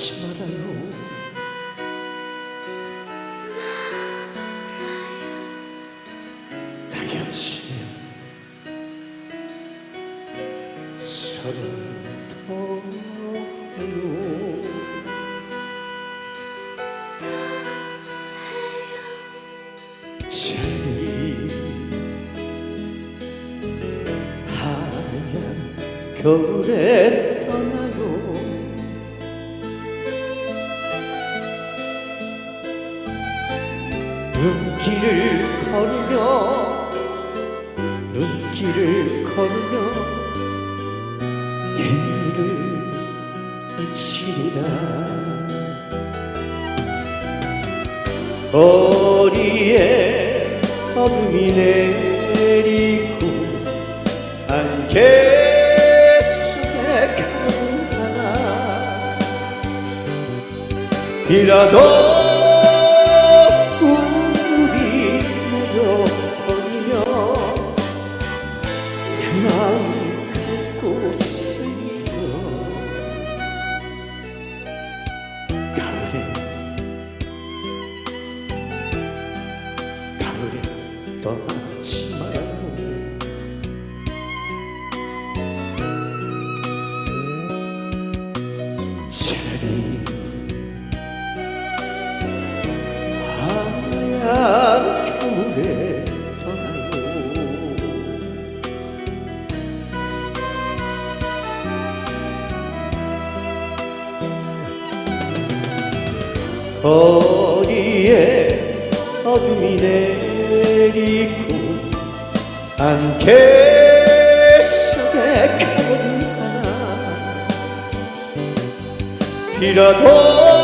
하지 말아요. 나 곁에 서로 더해요. 제리 하얀 겨울에 떠나요. 눈길을 걸으며 눈길을 걸으며 옛일을 잊히리라. 거리에 어둠이 내리고 안개 속에 가는 하나. 비라도 안개 속에 가거든 하나 비라도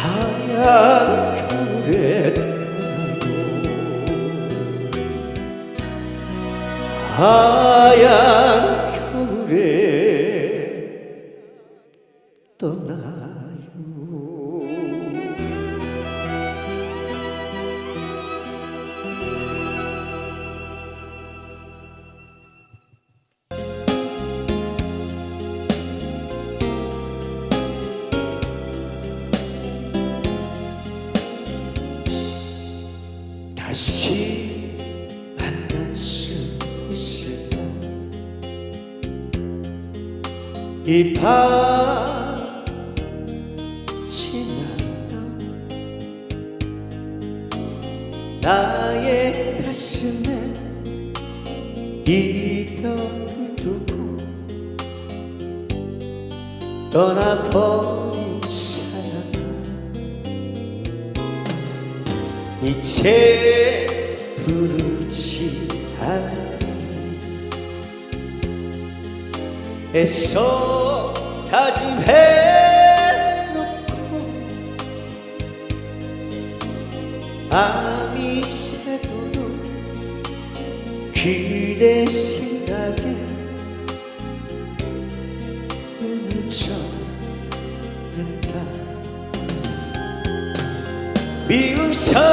하얀 겨울에 떠나요 하얀 이밤 지나면 나의 가슴에 이별을 두고 떠나버린 사람아 이제 부르지 않게 애써 다짐해 놓고 밤이 새도록 그대 생각에 눈을 젖는다 미운 사람아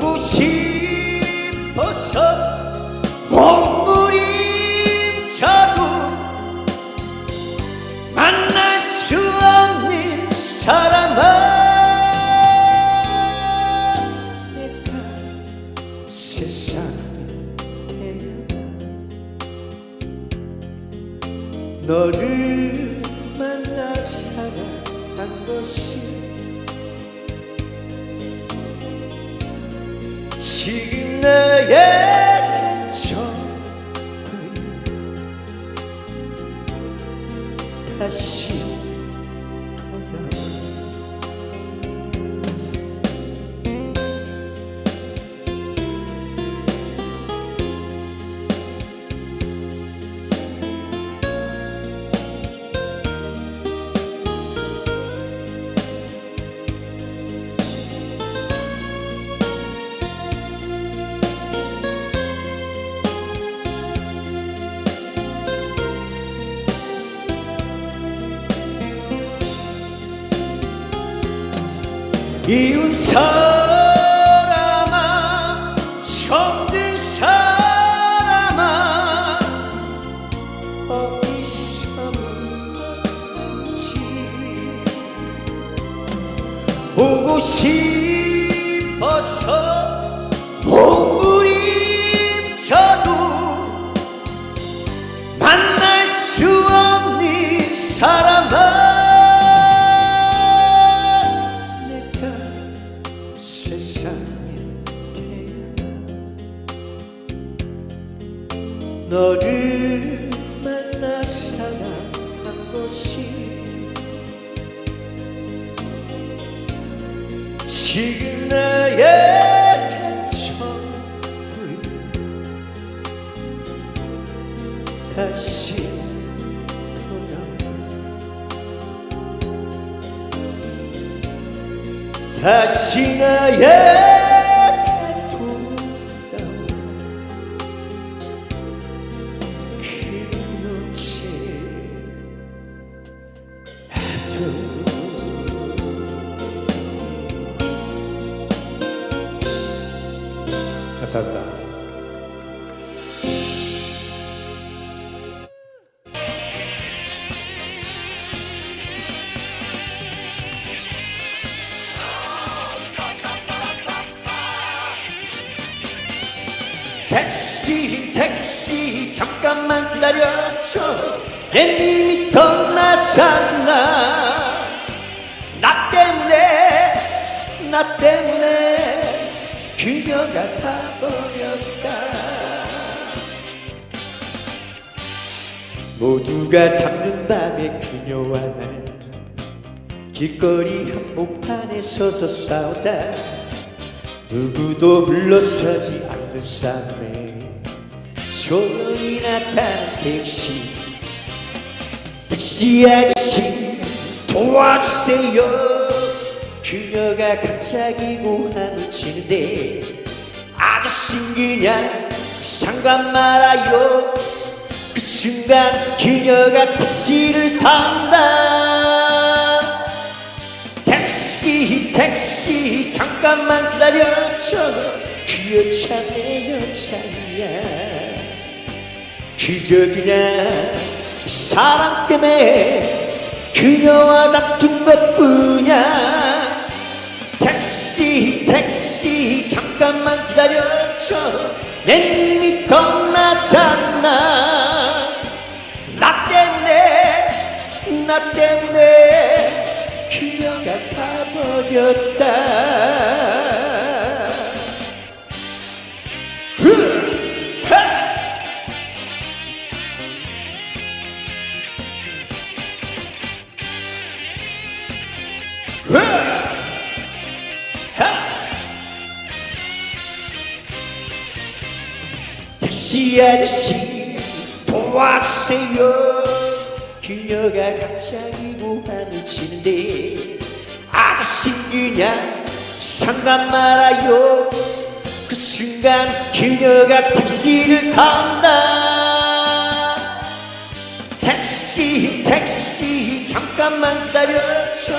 보고 싶어서 몸부림쳐도 만날 수 없는 사람아 내가 세상에 태어나 너를 만나 살아간 것이 지금 나에 사람아 정든 사람아 어디서 만났지. 보고 싶어서 지금 나에게 전부를 다시 돌아 다시 나에 감사합니다. 택시 택시 잠깐만 기다려줘. 내 님이 떠나잖아. 나 때문에 나 때문에 그녀가 가버렸다. 모두가 잠든 밤에 그녀와 나는 길거리 한복판에 서서 싸우다. 누구도 물러서지 않는 싸움에 조용히 나타난 택시 택시 아저씨 도와주세요 그녀가 갑자기 고함을 치는데 아저씨는 그냥 상관 말아요. 그 순간 그녀가 택시를 탄다. 택시 택시 잠깐만 기다려줘. 그 여자 내 여자야. 그저 그냥 사랑 때문에 그녀와 다툰 것뿐이야 택시 택시 잠깐만 기다려줘. 내 님이 떠나잖아. 나 때문에 나 때문에 그녀가 가버렸다. 흐! 택시 아저씨. 도와주세요. 그녀가 갑자기 고함을 치는데 아저씨 그냥 상관 말아요. 그 순간 그녀가 택시를 탄다. 택시 택시 잠깐만 기다려줘.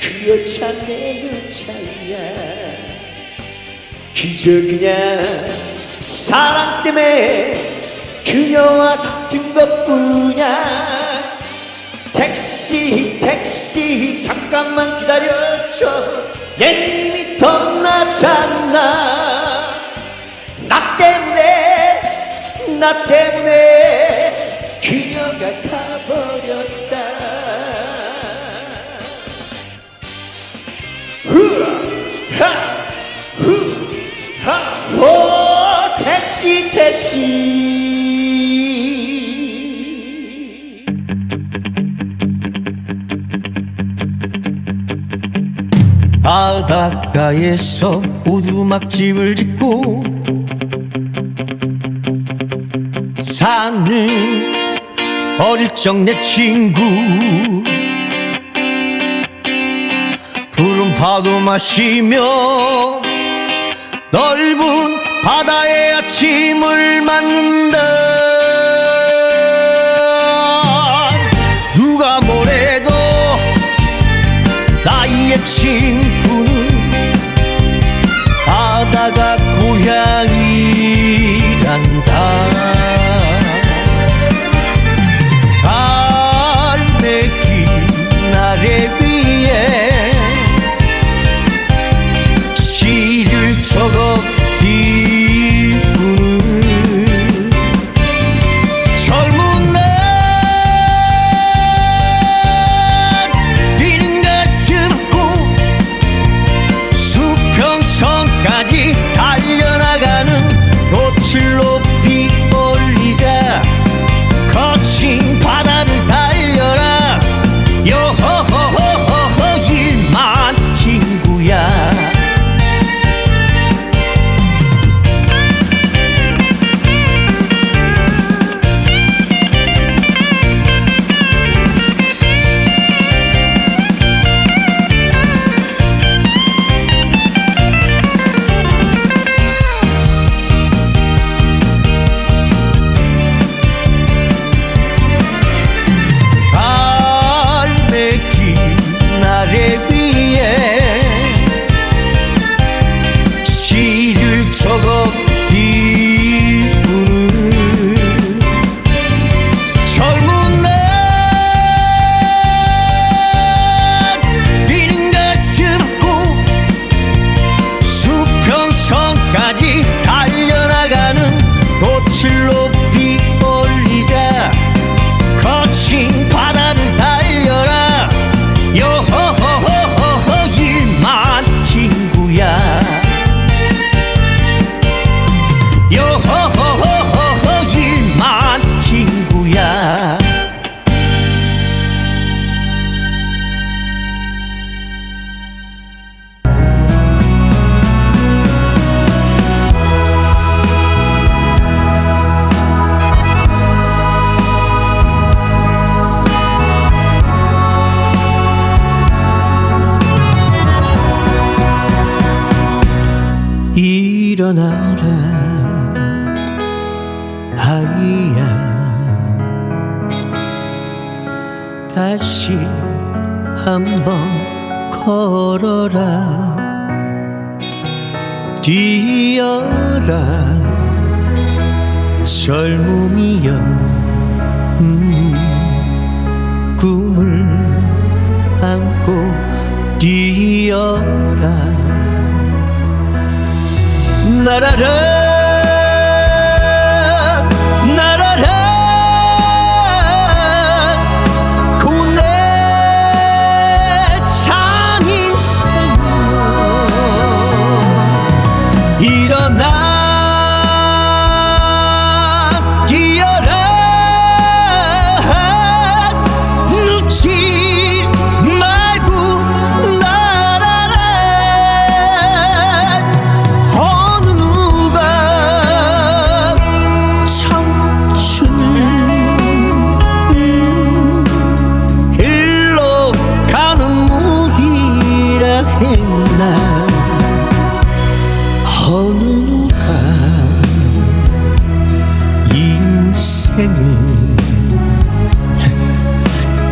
그 여자 내 여자야. 그저 그냥 사랑 때문에 그녀와 다툰 것뿐이야. 택시 택시 잠깐만 기다려줘. 내 님이 떠나잖아. 나 때문에 나 때문에 택시 바닷가에서 오두막집을 짓고 사는 어릴 적 내 친구 푸른 파도 마시며 넓은 바다의 아침을 맞는다. 누가 뭐래도 나의 친구는 일어나라 하이야. 다시 한번 걸어라. 뛰어라. 젊음이여 음, 꿈을 안고 뛰어라. da da da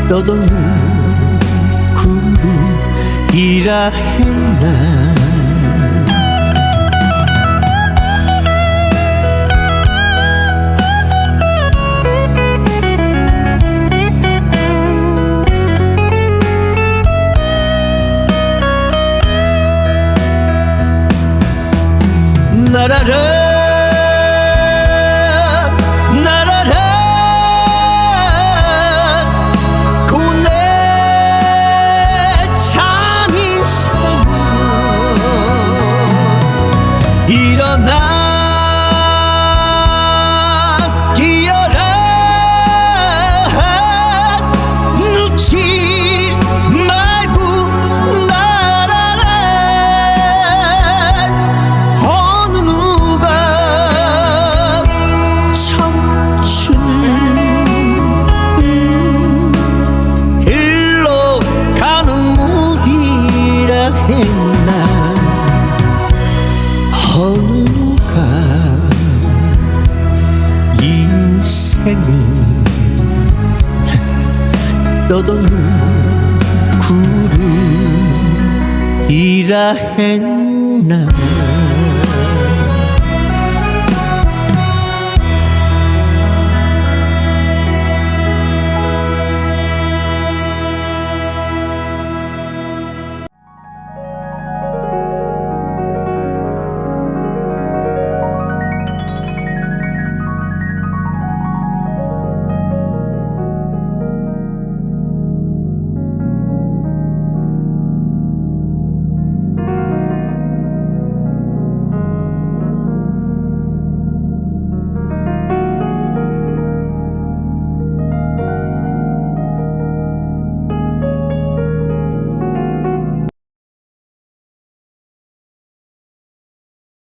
너도 누구이라 했나? 나라를 했나? 어느 누가 인생을 떠도는 구름이라 했나?